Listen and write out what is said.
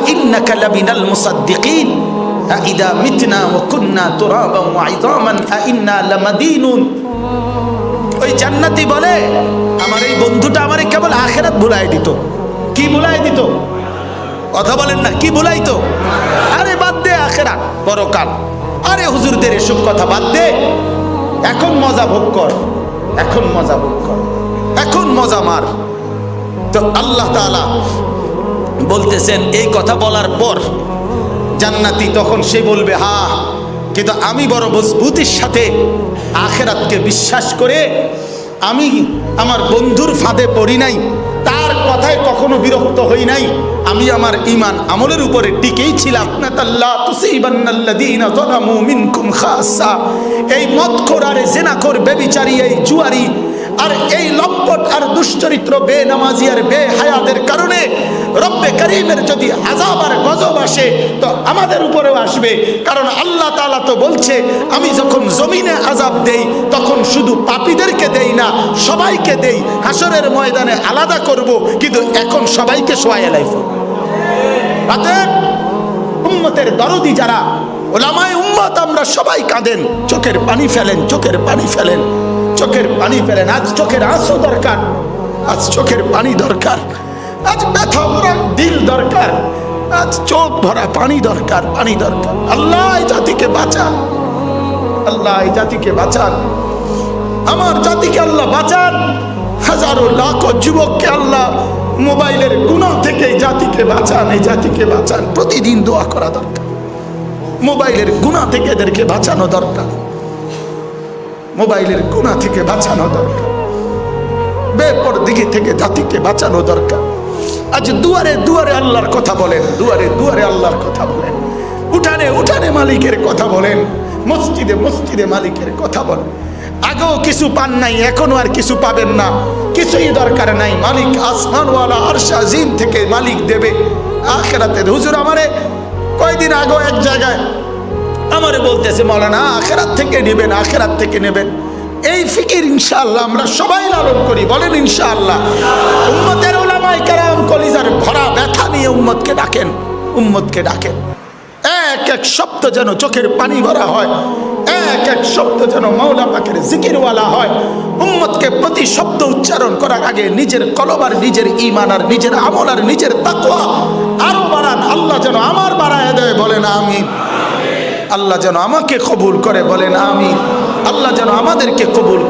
আইন্নাকা লামিনাল মুসাদ্দিকিন। আইদা মিতনা ওয়া কুন্না তুরাবান ওয়া ইযামান ওই জান্নাতি বলে, আমার এই বন্ধুটা আমারে কেবল আখেরাত ভুলাই দিত। কি ভুলাই দিত? কথা বলেন না, কি ভুলাই তো আরে বাদ দে আখেরাত, পরকাল। আরে হুজুরদের এসব কথা বাদ দে। এখন মজা ভোগ কর, এখন মজা ভোগ কর, এখন মজা মার। তো আল্লাহ তাআলা বলতেছেন, এই কথা বলার পর জান্নাতি তখন সে বলবে, হা, কিন্তু আমি বড় মজবুতির সাথে আখেরাতকে বিশ্বাস করে আমি আমার বন্ধুর ফাঁদে পড়ি নাই, তার কথায় কখনো বিরক্ত হই নাই, আমি আমার ইমান আমলের উপরে টিকেই ছিলাম। এই মদখোর আর জেনাখোর বেবিচারী, এই জুয়ারি আর এই লম্পট আর দুশ্চরিত্র, বেনামাজি আর বেহায়াদের কারণে রব্বে করিমের যদি আজাব আর গজব আসে, তো আমাদের উপরেও আসবে। কারণ আল্লাহ তাআলা তো বলছে, আমি যখন জমিনে আজাব দেই, তখন শুধু পাপীদেরকে দেই না, সবাইকে দেই। হাসরের ময়দানে আলাদা করব, কিন্তু এখন সবাইকে সোয়াই লাইফ উম্মতের দরদি যারা, ওলামায় উম্মত আমরা সবাই কাঁদেন, চোখের পানি ফেলেন, চোখের পানি ফেলেন, চোখের পানি ফেলেন, আজ চোখের আঁসও দরকার, আজ চোখের পানি দরকার। আজ ব্যথা ভরা দিল দরকার। আজ চোখ ভরা পানি দরকার পানি দরকার। আল্লাহ এই জাতিকে বাঁচান। আল্লাহ এই জাতিকে বাঁচান। আমার জাতিকে আল্লাহ বাঁচান। হাজারো লাখো যুবককে আল্লাহ মোবাইলের গুণা থেকে এই জাতিকে বাঁচান, এই জাতিকে বাঁচান। প্রতিদিন দোয়া করা দরকার। মোবাইলের গুণা থেকে এদেরকে বাঁচানো দরকার। মোবাইলের গুণা থেকে বাঁচানো দরকার। বেপর দিকে থেকে জাতিকে বাঁচানো দরকার। আজ দুয়ারে দুয়ারে আল্লাহর কথা বলেন, দুয়ারে দুয়ারে আল্লাহর কথা বলেন। উঠানে উঠানে মালিকের কথা বলেন, মসজিদে মসজিদে মালিকের কথা বলেন। আগেও কিছু পান নাই, এখনও আর কিছু পাবেন না। কিছুই দরকার নাই, মালিক আসমানওয়ালা আরশা জিন থেকে মালিক দেবে। আখেরাতে হুজুর আমারে কয়দিন আগেও এক জায়গায় আমারে বলতেছে, মৌলানা, আখেরাত থেকে নেবেন, আখেরাত থেকে নেবেন। এই ফিকির ইনশাআল্লাহ আমরা সবাই লালন করি, বলেন ইনশাআল্লাহ। উম্মতকে ডাকেন উম্মতকে ডাকেন। এক এক শব্দ যেন চোখের পানি ভরা হয়, এক এক শব্দ যেন মৌলা পাকের জিকিরওয়ালা হয়। উম্মতকে প্রতি শব্দ উচ্চারণ করার আগে নিজের কলম আর নিজের ইমান আর নিজের আমল আর নিজের তাকওয়া আরও বাড়ান। আল্লাহ যেন আমার বাড়ায় দেয়, বলেন আমি আল্লাহ যেন আমাকে কবুল করে, বলেন আমি আল্লাহ যেন আমাদেরকে কবুল